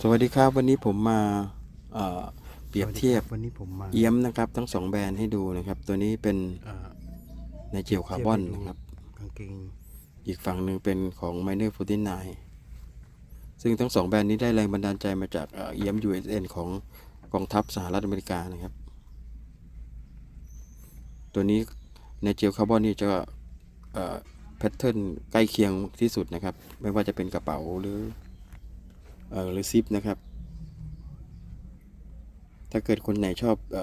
สวัสดีครับ วันนี้ผมมาเอ่อเปรียบเทียบวันนี้ผมมาเอี้ยมนะครับ ทั้งสองแบรนด์ให้ดูนะครับ ตัวนี้เป็นเอ่อในเจลคาร์บอนนะครับกางเกงอีกฝั่งหนึ่งเป็นของ Miner 49ซึ่งทั้งสองแบรนด์นี้ได้แรงบันดาลใจมาจากเอ่อเอี้ยม USN ของกองทัพสหรัฐอเมริกานะครับ ตัวนี้ในเจลคาร์บอนนี่จะแพทเทิร์นใกล้เคียงที่สุดนะครับ ไม่ว่าจะเป็นกระเป๋าหรือเอ่อ หรือซิปนะครับ ถ้าเกิดคนไหนชอบอ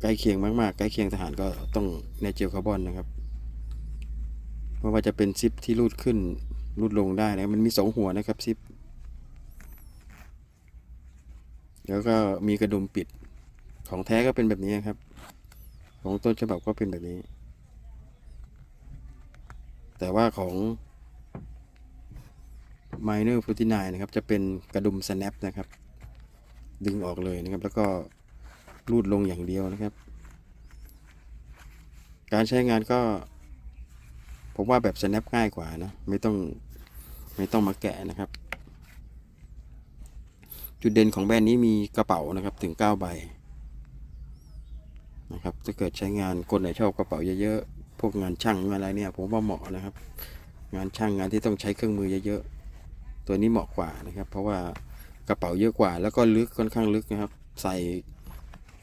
ใกล้เคียงมากๆ ใกล้เคียงทหารก็ต้องในเจลคาร์บอนนะครับไม่ว่าจะเป็นซิปที่รูดขึ้นรูดลงได้นะมันมีสองหัวนะครับซิปแล้วก็มีกระดุมปิดของแท้ก็เป็นแบบนี้ครับ ของต้นฉบับก็เป็นแบบนี้ แต่ว่าของ Miner 49นะครับ จะเป็นกระดุม snap นะครับ ดึงออกเลยนะครับ แล้วก็รูดลงอย่างเดียวนะครับ การใช้งานก็ ผมว่าแบบ snap ง่ายกว่านะ ไม่ต้องไม่ต้องมาแกะนะครับ จุดเด่นของแบรนด์นี้มีกระเป๋านะครับถึง 9 ใบนะครับถ้าเกิดใช้งานคนไหนชอบกระเป๋าเยอะๆ พวกงานช่างงานอะไรเนี่ย ผมว่าเหมาะนะครับ งานช่างงานที่ต้องใช้เครื่องมือเยอะๆ ตัวนี้เหมาะกว่านะครับ เพราะว่ากระเป๋าเยอะกว่า แล้วก็ลึกค่อนข้างลึกนะครับ ใส่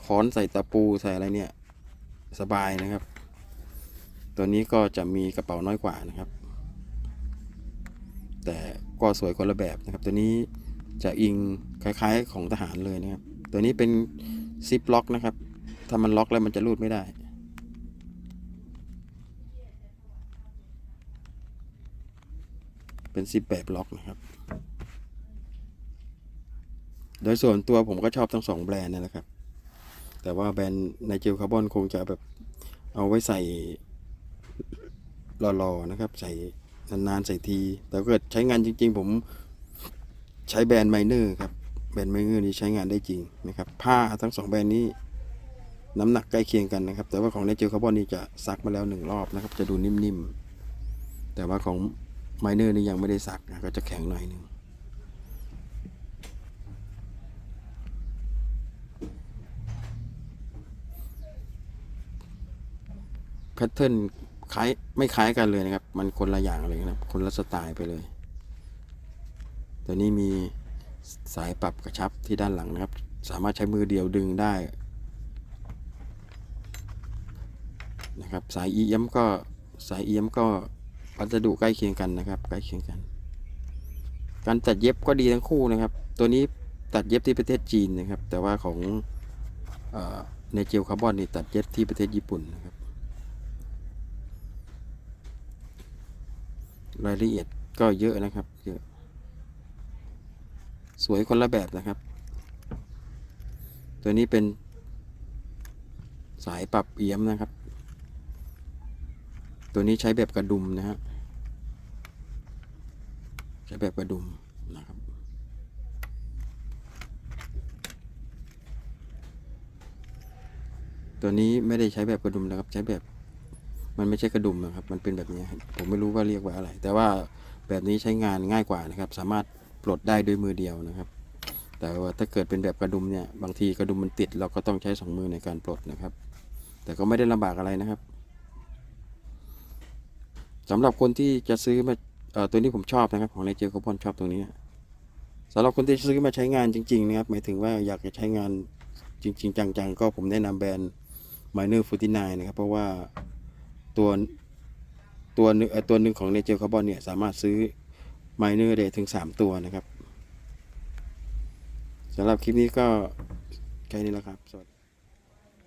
ค้อนใส่ตะปูใส่อะไรเนี่ยสบายนะครับ ตัวนี้ก็จะมีกระเป๋าน้อยกว่านะครับ แต่ก็สวยคนละแบบนะครับ ตัวนี้จะอิงคล้ายๆของทหารเลยนะครับ ตัวนี้เป็นซิปล็อกนะครับ ถ้ามันล็อกแล้วมันจะรูดไม่ได้ เป็นซิปแบบล็อกนะครับ โดยส่วนตัวผมก็ชอบทั้งสองแบรนด์นั่แหละครับ แต่ว่าแบรนด์ไนเจลคาร์บอนคงจะแบบเอาไว้ใส่รอๆนะครับ ใส่นานๆใส่ที แต่ถ้าเกิดใช้งานจริง ๆ ผมใช้แบรนด์ไมเนอร์ครับ แบรนด์ไมเนอร์นี้ใช้งานได้จริงนะครับ ผ้าทั้งสองแบรนด์นี้น้ำหนักใกล้เคียงกันนะครับ แต่ว่าของไนเจลคาร์บอนนี่จะซักมาแล้วหนึ่งรอบนะครับ จะดูนิ่มๆ แต่ว่าของ ไมเนอร์นี่ยังไม่ได้ซักนะก็จะแข็งหน่อยนึงแพทเทิร์นคล้ายไม่คล้ายกันเลยนะครับ มันคนละอย่างเลยนะครับ คนละสไตล์ไปเลย ตัวนี้มีสายปรับกระชับที่ด้านหลังนะครับ สามารถใช้มือเดียวดึงได้นะครับ สายเอี้ยมก็สายเอี้ยมก็ วัสดุใกล้เคียงกันนะครับ ใกล้เคียงกัน การตัดเย็บก็ดีทั้งคู่นะครับ ตัวนี้ตัดเย็บที่ประเทศจีนนะครับ แต่ว่าของเออในเจลคาร์บอนนี่ตัดเย็บที่ประเทศญี่ปุ่นนะครับ รายละเอียดก็เยอะนะครับเยอะสวยคนละแบบนะครับ ตัวนี้เป็นสายปรับเอี้ยมนะครับ ตัวนี้ใช้แบบกระดุมนะฮะ ใช้แบบกระดุมนะครับตัวนี้ไม่ได้ใช้แบบกระดุมนะครับ ใช้แบบมันไม่ใช่กระดุมนะครับ มันเป็นแบบนี้ผมไม่รู้ว่าเรียกว่าอะไร แต่ว่าแบบนี้ใช้งานง่ายกว่านะครับ สามารถปลดได้ด้วยมือเดียวนะครับ แต่ว่าถ้าเกิดเป็นแบบกระดุมเนี่ยบางทีกระดุมมันติด เราก็ต้องใช้สองมือในการปลดนะครับ แต่ก็ไม่ได้ลำบากอะไรนะครับสำหรับคนที่จะซื้อมา ตัวนี้ผมชอบนะครับของในเจลคาร์บอนชอบตรงนี้สำหรับคนที่ซื้อมาใช้งานจริง ๆ นะครับหมายถึงว่าอยากจะใช้งานจริง ๆ จังๆ ก็ผมแนะนำแบรนด์ Miner 49นะครับ เพราะว่าตัวตัวนึงเอ่อตัวหนึ่งของในเจลคาร์บอนเนี่ยสามารถซื้อไมเนอร์ได้ถึง 3 ตัวนะครับสำหรับคลิปนี้ก็แค่นี้แล้วครับ สวัสดี